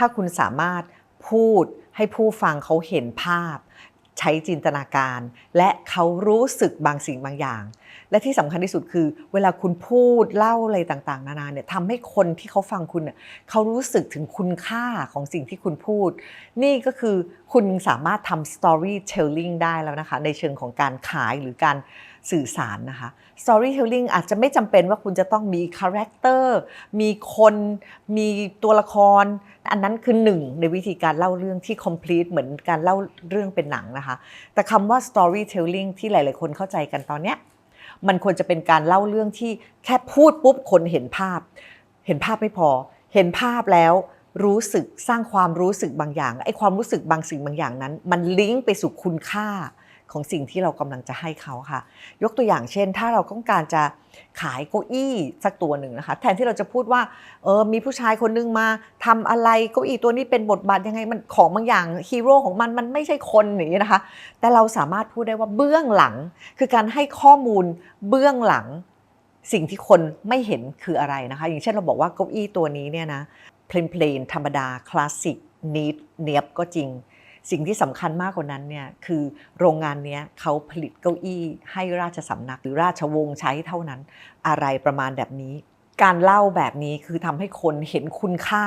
ถ้าคุณสามารถพูดให้ผู้ฟังเขาเห็นภาพ ใช้จินตนาการ และเขารู้สึกบางสิ่งบางอย่าง และที่สำคัญที่สุดคือ เวลาคุณพูดเล่าอะไรต่างๆ นานาเนี่ยทำให้คนที่เขาฟังคุณเนี่ยเขารู้สึกถึงคุณค่าของสิ่งที่คุณพูด นี่ก็คือคุณสามารถทำ storytelling ได้แล้วนะคะ ในเชิงของการขายหรือการสื่อสารนะคะ storytelling อาจจะไม่จำเป็นว่าคุณจะต้องมีคาแรคเตอร์มีคนมีตัวละคร อันนั้นคือหนึ่งในวิธีการเล่าเรื่องที่ complete เหมือนการเล่าเรื่องเป็นหนังนะคะ แต่คำว่า storytelling ที่หลาย ๆ คนเข้าใจกันตอนเนี้ยมันควรจะเป็นการเล่าเรื่องที่แค่พูดปุ๊บคนเห็นภาพ เห็นภาพไม่พอ เห็นภาพแล้วรู้สึกสร้างความรู้สึกบางอย่างไอ้ความรู้สึกบางสิ่งบางอย่างนั้น มันลิงก์ไปสู่คุณค่า ของสิ่งที่เรากำลังจะให้เขาค่ะ ยกตัวอย่างเช่น ถ้าเราต้องการจะขายเก้าอี้สักตัวหนึ่งนะคะ แทนที่เราจะพูดว่าเออมีผู้ชายคนนึงมาทำอะไรเก้าอี้ตัวนี้เป็นบทบาทยังไงมันของบางอย่างฮีโร่ของมันมันไม่ใช่คนอย่างนี้นะคะ แต่เราสามารถพูดได้ว่าเบื้องหลัง คือการให้ข้อมูลเบื้องหลังสิ่งที่คนไม่เห็นคืออะไรนะคะ อย่างเช่นเราบอกว่าเก้าอี้ตัวนี้เนี่ยนะเพลนเพลนธรรมดาคลาสสิกนีดเนียบก็จริง สิ่งที่สำคัญมากกว่านั้นเนี่ยคือโรงงานเนี้ยเขาผลิตเก้าอี้ให้ราชสำนักหรือราชวงศ์ใช้เท่านั้น อะไรประมาณแบบนี้ การเล่าแบบนี้คือทำให้คนเห็นคุณค่า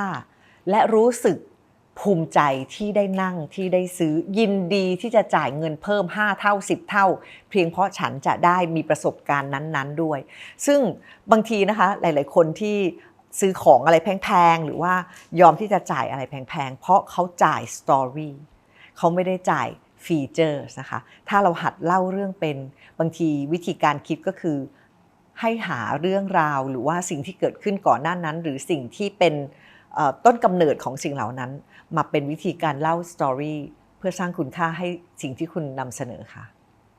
และรู้สึกภูมิใจที่ได้นั่งที่ได้ซื้อยินดีที่จะจ่ายเงินเพิ่ม 5 เท่า 10 เท่า เพียงเพราะฉันจะได้มีประสบการณ์นั้น ๆ ด้วย ซึ่งบางทีนะคะหลาย ๆ คนที่ซื้อของอะไรแพง ๆ หรือว่ายอมที่จะจ่ายอะไรแพง ๆ เพราะเขาจ่ายสตอรี่ เขาไม่ได้จ่ายฟีเจอร์นะคะ ถ้าเราหัดเล่าเรื่องเป็นบางทีวิธีการคิดก็คือ ให้หาเรื่องราวหรือว่าสิ่งที่เกิดขึ้นก่อนหน้านั้น หรือสิ่งที่เป็นต้นกำเนิดของสิ่งเหล่านั้น มาเป็นวิธีการเล่าสตอรี่เพื่อสร้างคุณค่าให้สิ่งที่คุณนำเสนอค่ะ